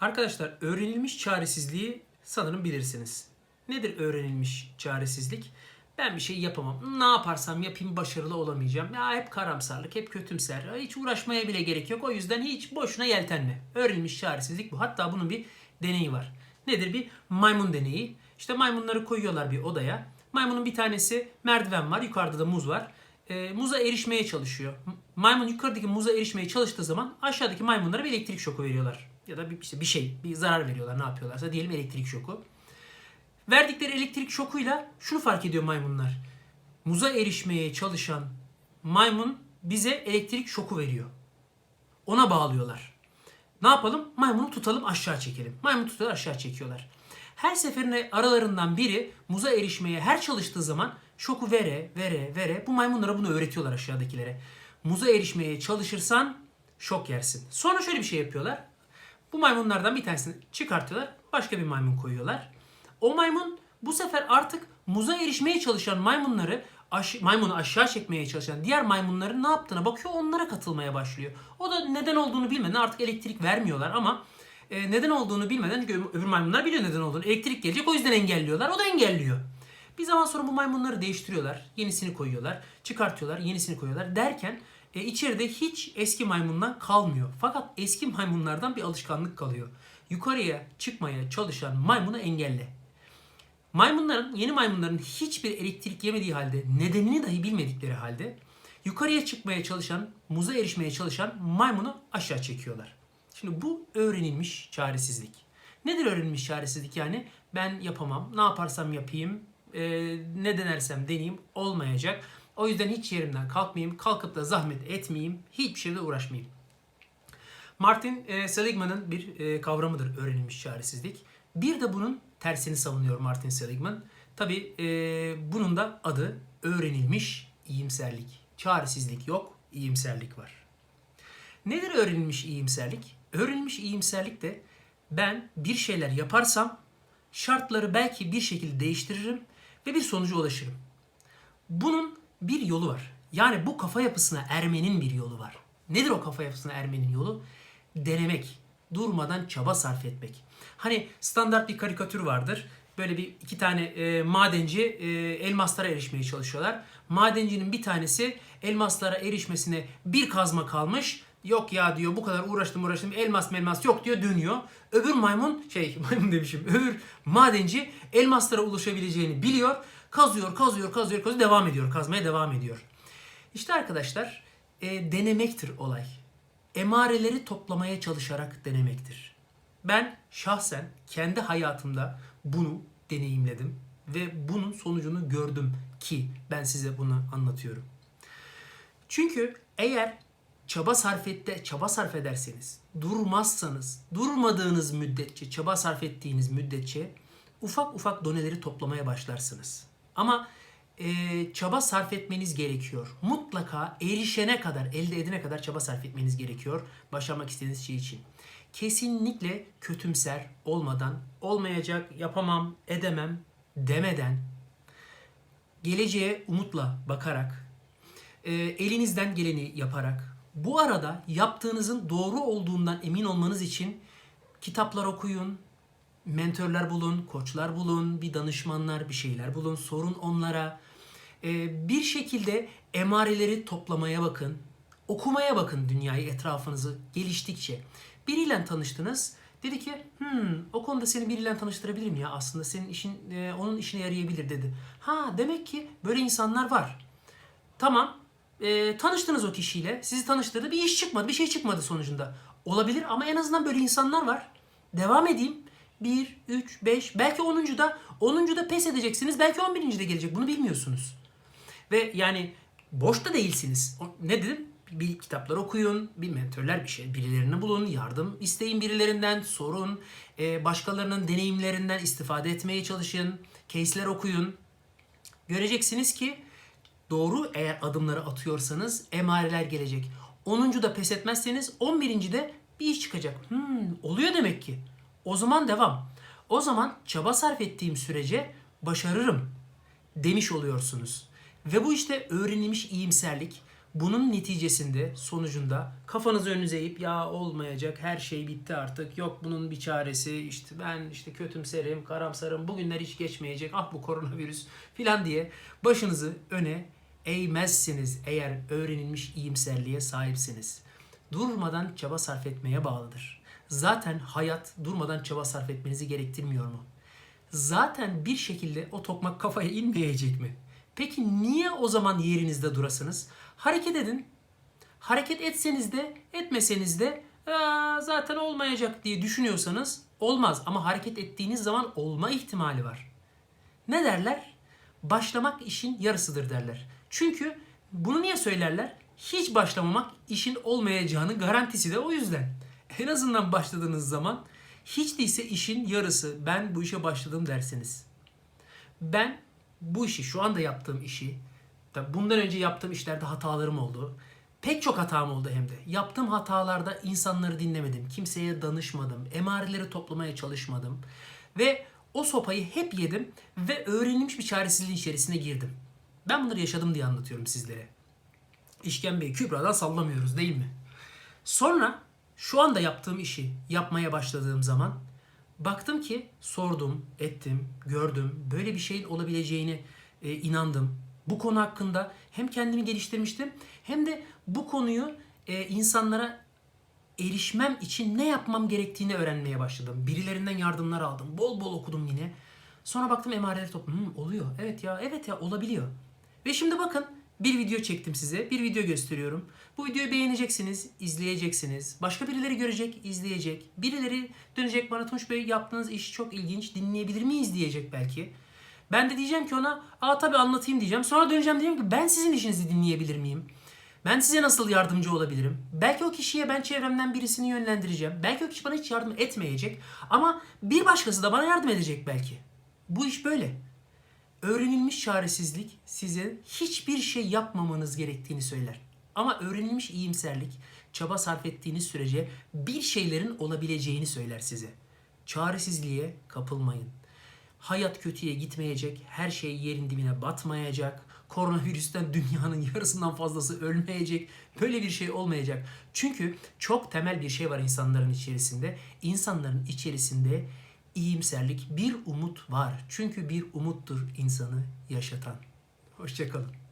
Arkadaşlar öğrenilmiş çaresizliği sanırım bilirsiniz. Nedir öğrenilmiş çaresizlik? Ben bir şey yapamam. Ne yaparsam yapayım başarılı olamayacağım. Ya hep karamsarlık, hep kötümser. Hiç uğraşmaya bile gerek yok. O yüzden hiç boşuna yeltenme. Öğrenilmiş çaresizlik bu. Hatta bunun bir deneyi var. Nedir? Bir maymun deneyi. İşte maymunları koyuyorlar bir odaya. Maymunun bir tanesi merdiven var. Yukarıda da muz var. Ee, muza erişmeye çalışıyor. Maymun yukarıdaki muza erişmeye çalıştığı zaman aşağıdaki maymunlara bir elektrik şoku veriyorlar. Ya da bir, işte bir şey, bir zarar veriyorlar ne yapıyorlarsa diyelim elektrik şoku. Verdikleri elektrik şokuyla şunu fark ediyor maymunlar. Muza erişmeye çalışan maymun bize elektrik şoku veriyor. Ona bağlıyorlar. Ne yapalım? Maymunu tutalım aşağı çekelim. Maymun tutuyor aşağı çekiyorlar. Her seferinde aralarından biri muza erişmeye her çalıştığı zaman şoku vere vere vere bu maymunlara bunu öğretiyorlar aşağıdakilere. Muza erişmeye çalışırsan şok yersin. Sonra şöyle bir şey yapıyorlar. Bu maymunlardan bir tanesini çıkartıyorlar. Başka bir maymun koyuyorlar. O maymun bu sefer artık muza erişmeye çalışan maymunları aş- maymunu aşağı çekmeye çalışan diğer maymunların ne yaptığına bakıyor onlara katılmaya başlıyor. O da neden olduğunu bilmeden artık elektrik vermiyorlar ama e, neden olduğunu bilmeden çünkü öbür maymunlar biliyor neden olduğunu. Elektrik gelecek o yüzden engelliyorlar. O da engelliyor. Bir zaman sonra bu maymunları değiştiriyorlar. Yenisini koyuyorlar. Çıkartıyorlar. Yenisini koyuyorlar. Derken e, içeride hiç eski maymundan kalmıyor. Fakat eski maymunlardan bir alışkanlık kalıyor. Yukarıya çıkmaya çalışan maymunu engelle. Maymunların, yeni maymunların hiçbir elektrik yemediği halde, nedenini dahi bilmedikleri halde yukarıya çıkmaya çalışan, muza erişmeye çalışan maymunu aşağı çekiyorlar. Şimdi bu öğrenilmiş çaresizlik. Nedir öğrenilmiş çaresizlik yani? Ben yapamam, ne yaparsam yapayım, e, ne denersem deneyeyim olmayacak. O yüzden hiç yerimden kalkmayayım, kalkıp da zahmet etmeyeyim, hiçbir şeyle uğraşmayayım. Martin e, Seligman'ın bir e, kavramıdır öğrenilmiş çaresizlik. Bir de bunun tersini savunuyor Martin Seligman. Tabi bunun da adı öğrenilmiş iyimserlik. Çaresizlik yok, iyimserlik var. Nedir öğrenilmiş iyimserlik? Öğrenilmiş iyimserlik de ben bir şeyler yaparsam şartları belki bir şekilde değiştiririm ve bir sonuca ulaşırım. Bunun bir yolu var. Yani bu kafa yapısına ermenin bir yolu var. Nedir o kafa yapısına ermenin yolu? Denemek, durmadan çaba sarf etmek. Hani standart bir karikatür vardır. Böyle bir iki tane e, madenci e, elmaslara erişmeye çalışıyorlar. Madencinin bir tanesi elmaslara erişmesine bir kazma kalmış. Yok ya diyor bu kadar uğraştım uğraştım elmas melmas yok diyor dönüyor. Öbür maymun şey maymun demişim öbür madenci elmaslara ulaşabileceğini biliyor. Kazıyor kazıyor kazıyor kazıyor devam ediyor kazmaya devam ediyor. İşte arkadaşlar e, denemektir olay. Emareleri toplamaya çalışarak denemektir. Ben şahsen kendi hayatımda bunu deneyimledim ve bunun sonucunu gördüm ki ben size bunu anlatıyorum. Çünkü eğer çaba sarf ette, çaba sarf ederseniz, durmazsanız, durmadığınız müddetçe, çaba sarf ettiğiniz müddetçe ufak ufak doneleri toplamaya başlarsınız. Ama e, çaba sarf etmeniz gerekiyor. Mutlaka erişene kadar, elde edene kadar çaba sarf etmeniz gerekiyor başarmak istediğiniz şey için. Kesinlikle kötümser olmadan, olmayacak, yapamam, edemem demeden, geleceğe umutla bakarak, e, elinizden geleni yaparak, bu arada yaptığınızın doğru olduğundan emin olmanız için kitaplar okuyun, mentörler bulun, koçlar bulun, bir danışmanlar bir şeyler bulun, sorun onlara. Ee, bir şekilde emareleri toplamaya bakın, okumaya bakın dünyayı, etrafınızı geliştikçe. Biriyle tanıştınız, dedi ki, hmm, o konuda seni biriyle tanıştırabilirim ya aslında senin işin, e, onun işine yarayabilir dedi. Ha demek ki böyle insanlar var. Tamam, e, tanıştınız o kişiyle, sizi tanıştırdı, bir iş çıkmadı, bir şey çıkmadı sonucunda. Olabilir ama en azından böyle insanlar var. Devam edeyim. 1, 3, 5, belki 10. da 10. da pes edeceksiniz. Belki 11. de gelecek. Bunu bilmiyorsunuz. Ve yani boş da değilsiniz. Ne dedim? Bir kitaplar okuyun, bir mentörler bir şey, birilerini bulun, yardım isteyin birilerinden, sorun, e, başkalarının deneyimlerinden istifade etmeye çalışın, case'ler okuyun. Göreceksiniz ki doğru eğer adımları atıyorsanız emareler gelecek. 10. da pes etmezseniz 11. de bir iş çıkacak. Hmm, oluyor demek ki. O zaman devam. O zaman çaba sarf ettiğim sürece başarırım demiş oluyorsunuz. Ve bu işte öğrenilmiş iyimserlik. Bunun neticesinde sonucunda kafanızı önünüze eğip ya olmayacak her şey bitti artık yok bunun bir çaresi işte ben işte kötümserim karamsarım bugünler hiç geçmeyecek ah bu koronavirüs filan diye başınızı öne eğmezsiniz eğer öğrenilmiş iyimserliğe sahipsiniz. Durmadan çaba sarf etmeye bağlıdır. Zaten hayat durmadan çaba sarf etmenizi gerektirmiyor mu? Zaten bir şekilde o tokmak kafaya inmeyecek mi? Peki niye o zaman yerinizde durasınız? Hareket edin. Hareket etseniz de etmeseniz de "Aa, zaten olmayacak diye düşünüyorsanız olmaz. Ama hareket ettiğiniz zaman olma ihtimali var. Ne derler? Başlamak işin yarısıdır derler. Çünkü bunu niye söylerler? Hiç başlamamak işin olmayacağını garantisi de o yüzden. En azından başladığınız zaman hiç değilse işin yarısı ben bu işe başladım dersiniz. Ben bu işi şu anda yaptığım işi bundan önce yaptığım işlerde hatalarım oldu. Pek çok hatam oldu hem de. Yaptığım hatalarda insanları dinlemedim. Kimseye danışmadım. Emareleri toplamaya çalışmadım. Ve o sopayı hep yedim ve öğrenilmiş bir çaresizliğin içerisine girdim. Ben bunları yaşadım diye anlatıyorum sizlere. İşkembeyi kübradan sallamıyoruz değil mi? Sonra şu anda yaptığım işi yapmaya başladığım zaman baktım ki sordum, ettim, gördüm. Böyle bir şeyin olabileceğini e, inandım. Bu konu hakkında hem kendimi geliştirmiştim hem de bu konuyu e, insanlara erişmem için ne yapmam gerektiğini öğrenmeye başladım. Birilerinden yardımlar aldım. Bol bol okudum yine. Sonra baktım emareleri topladım. Hmm, oluyor. Evet ya, evet ya olabiliyor. Ve şimdi bakın bir video çektim size. Bir video gösteriyorum. Bu videoyu beğeneceksiniz, izleyeceksiniz. Başka birileri görecek, izleyecek. Birileri dönecek bana Tunç Bey yaptığınız iş çok ilginç. Dinleyebilir miyiz diyecek belki. Ben de diyeceğim ki ona aa tabii anlatayım diyeceğim. Sonra döneceğim diyeceğim ki ben sizin işinizi dinleyebilir miyim? Ben size nasıl yardımcı olabilirim? Belki o kişiye ben çevremden birisini yönlendireceğim. Belki o kişi bana hiç yardım etmeyecek. Ama bir başkası da bana yardım edecek belki. Bu iş böyle. Öğrenilmiş çaresizlik size hiçbir şey yapmamanız gerektiğini söyler. Ama öğrenilmiş iyimserlik çaba sarf ettiğiniz sürece bir şeylerin olabileceğini söyler size. Çaresizliğe kapılmayın. Hayat kötüye gitmeyecek, her şey yerin dibine batmayacak, koronavirüsten dünyanın yarısından fazlası ölmeyecek, böyle bir şey olmayacak. Çünkü çok temel bir şey var insanların içerisinde. İnsanların içerisinde iyimserlik, bir umut var. Çünkü bir umuttur insanı yaşatan. Hoşçakalın.